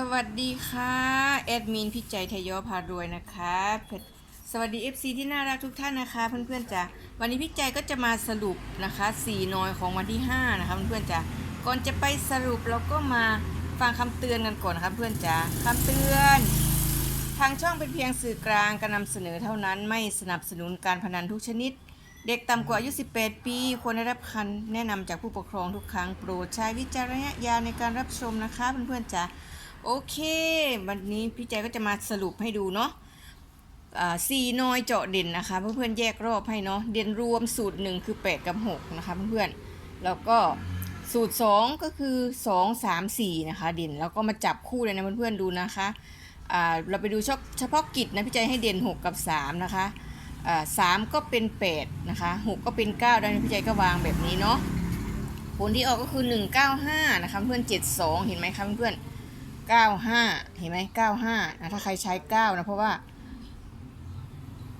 สวัสดีค่ะแอดมินพิจัยทยอพารวยนะคะสวัสดี FC ที่น่ารักทุกท่านนะคะเพื่อนๆจ้ะวันนี้พิจัยก็จะมาสรุปนะคะ4นอยของวันที่ 5 นะคะเพื่อนๆจ้ะก่อนจะไปสรุปเราก็มาฟังคำเตือนกันก่อนนะคะเพื่อนจ้ะคำเตือน ทางช่องเป็นเพียงสื่อกลางการนำเสนอเท่านั้นไม่สนับสนุนการพนันทุกชนิด เด็กต่ำกว่าอายุ 18 ปีควรได้รับคำแนะนำจากผู้ปกครองทุกครั้งโปรดใช้วิจารณญาณในการรับชมนะคะเพื่อนๆจ้ะ โอเค วันนี้พี่แจก็จะมาสรุปให้ดูเนาะสี่นอยเจาะเด่นนะคะ เพื่อนๆแยกรอบให้เนาะเด่นรวมสูตรหนึ่งคือ8กับ6นะคะเพื่อนๆแล้วก็สูตรสองก็คือ2 3 4นะคะเด่นแล้วก็มาจับคู่เลยนะเพื่อนๆดูนะคะเราไปดูเฉพาะกิจนะพี่ใจให้เด่น6กับ3นะคะสาก็เป็น8นะคะ6ก็เป็น9ก้าดังนั้นพี่ใจก็วางแบบนี้เนาะผลที่ออกก็คือ1 9 5นะคะเพื่อน7 2เห็นไหมคะเพื่อนๆ ก้าห้าเห็นไหม95นะถ้าใครใช้เก้านะ เพราะว่า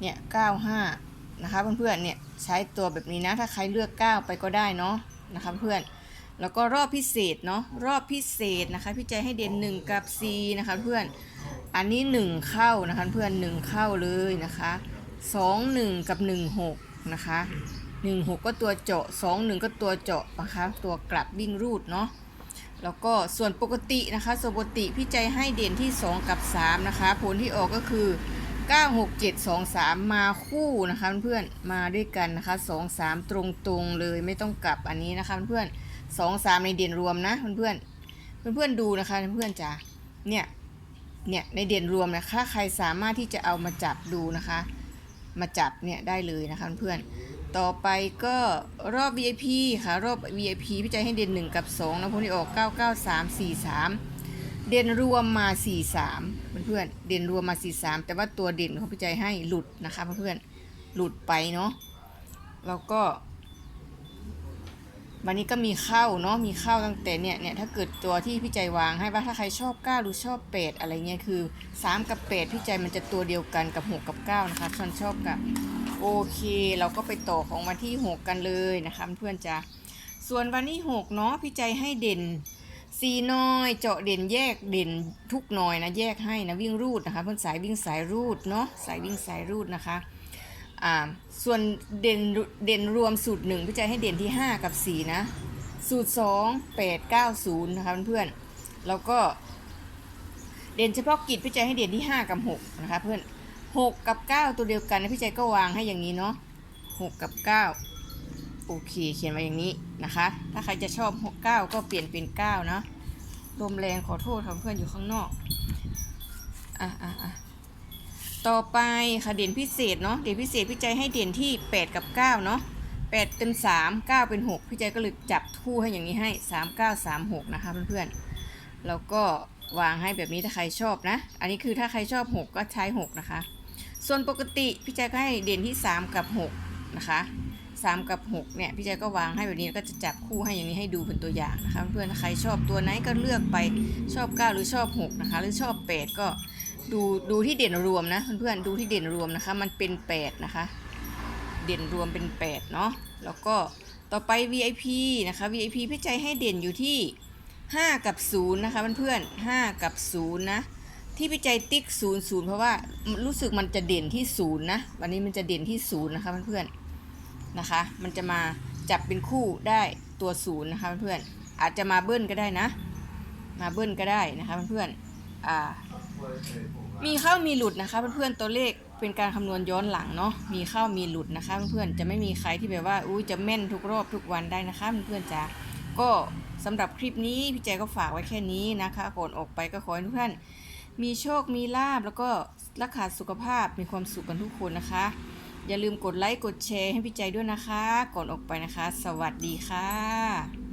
เนี่ยเก้าห้านะคะเพื่อนๆ เนี่ย ใช้ตัวแบบนี้นะ ถ้าใครเลือกเก้าไปก็ได้เนาะนะคะเพื่อน แล้วก็รอบพิเศษเนาะ รอบพิเศษนะคะ พี่ใจให้เด่นหนึ่งกับ C นะคะเพื่อน อันนี้ 1 เข้านะคะเพื่อน 1 เข้าเลยนะคะ 2 1 กับ 1 6 นะคะ 1 6 ก็ตัวเจาะ 2 1 ก็ตัวเจาะนะคะ ตัวกลับวิ่งรูดเนาะ แล้วก็ส่วนปกตินะคะส่วนปกติพี่ใจให้เด่นที่ 2 กับ 3 นะคะ ผลที่ออกก็คือ 9 6 7 2 3 มาคู่นะคะเพื่อนมาด้วยกันนะคะ 2 3 ตรงๆเลยไม่ต้องกลับอันนี้นะคะเพื่อน2 3 ในเด่นรวมนะเพื่อนๆเพื่อนดูนะคะเพื่อนจ๋าเนี่ยเนี่ยในเด่นรวมนะคะใครสามารถที่จะเอามาจับดูนะคะ มาจับเนี่ยได้เลยนะคะเพื่อน ต่อไปก็รอบ VIP ค่ะ รอบ VIP พี่ใจให้เด่น 1 กับ2นะพวกนี้ออก 99343 เด่นรวมมา 43 เพื่อนๆเด่นรวมมา 43 แต่ว่าตัวเด่นของพี่ใจให้หลุดนะคะเพื่อนๆหลุดไปเนาะแล้วก็ วันนี้ก็มีเข้าเนาะมีเข้าตั้งแต่เนี่ยเนี่ยถ้าเกิดตัวที่พี่ใจวางให้ว่าถ้าใครชอบ9หรือชอบ8อะไรเงี้ยคือ 3 กับ8พี่ใจมันจะตัวเดียวกันกับ 6 กับ9นะคะฉันชอบกับ โอเค เราก็ไปต่อของวันที่ 6 กันเลยนะคะเพื่อนจ้ะส่วนวันที่ 6 เนาะพี่ใจให้เด่นสีน้อยเจาะเด่นแยกเด่นทุกหน่อยนะแยกให้นะวิ่งรูดนะคะ เพื่อนสายวิ่งสายรูดเนาะสายวิ่งสายรูดนะคะอ่าส่วนเด่นเด่นรวมสูตรหนึ่งพี่ใจให้เด่นที่ 5 กับ 4 นะ สูตร 2 8 9 0 นะคะเพื่อนๆแล้วก็เด่นเฉพาะกิจพี่ใจให้เด่นที่ 5 กับ 6 นะคะเพื่อน 6กับ9ตัวเดียวกันนะพี่ใจก็วางให้อย่างนี้เนาะ6กับ9โอเคเขียนไว้อย่างนี้นะคะ ถ้าใครจะชอบ6 9ก็เปลี่ยนเป็น9นะลมแรงขอโทษค่ะเพื่อนอยู่ข้างนอกอะอะอะต่อไปค่ะเด่นพิเศษเนาะเด่นพิเศษพี่ใจให้เด่นที่8กับ9เนาะ8เป็น3 9เก้าเป็น6พี่ใจก็เลยจับคู่ให้อย่างนี้ให้3 9 3 6นะคะเพื่อนๆแล้วก็วางให้แบบนี้ถ้าใครชอบนะ อันนี้คือถ้าใครชอบ 6 ก็ใช้ 6 นะคะ ส่วนปกติพี่ใจก็ให้เด่นที่ 3 กับ 6 นะคะ 3 กับ 6 เนี่ย พี่ใจก็วางให้แบบนี้แล้วก็จะจับคู่ให้อย่างนี้ให้ดูเป็นตัวอย่างนะคะ เพื่อนๆใครชอบตัวไหนก็เลือกไปชอบ 9 หรือชอบ 6 นะคะ หรือชอบ 8 ก็ดูดูที่เด่นรวมนะเพื่อนๆดูที่เด่นรวมนะคะ มันเป็น 8 นะคะ เด่นรวมเป็น 8 เนาะแล้วก็ต่อไป VIP นะคะ VIP พี่ใจให้เด่นอยู่ที่ 5 กับ 0 นะคะเพื่อนๆ5กับ 0 นะ ที่พี่ใจติ๊ก0 0เพราะว่ารู้สึกมันจะเด่นที่0นย์นะวันนี้มันจะเด่นที่0นย์นะคะเพื่อนๆนะคะ มันจะมาจับเป็นคู่ได้ตัว0นย์นะคะเพื่อนๆอาจจะมาเบิ้ลก็ได้นะ มาเบิ้ลก็ได้นะคะเพื่อนๆอ่ามีเข้ามีหลุดนะคะเพื่อนๆตัวเลขเป็นการคำนวณย้อนหลังเนาะมีเข้ามีหลุดนะคะเพื่อนๆจะไม่มีใครที่แบบว่าอุ้ยจะแม่นทุกรอบทุกวันได้นะคะเพื่อนๆจ้าก็สำหรับคลิปนี้พี่แจก็ฝากไว้แค่นี้นะคะก่อนออกไปก็ขอให้ทุกท่าน มีโชค มีลาบแล้วก็รักษาสุขภาพ มีความสุขกันทุกคนนะคะ อย่าลืมกดไลค์ กดแชร์ให้พี่ใจด้วยนะคะ ก่อนออกไปนะคะ สวัสดีค่ะ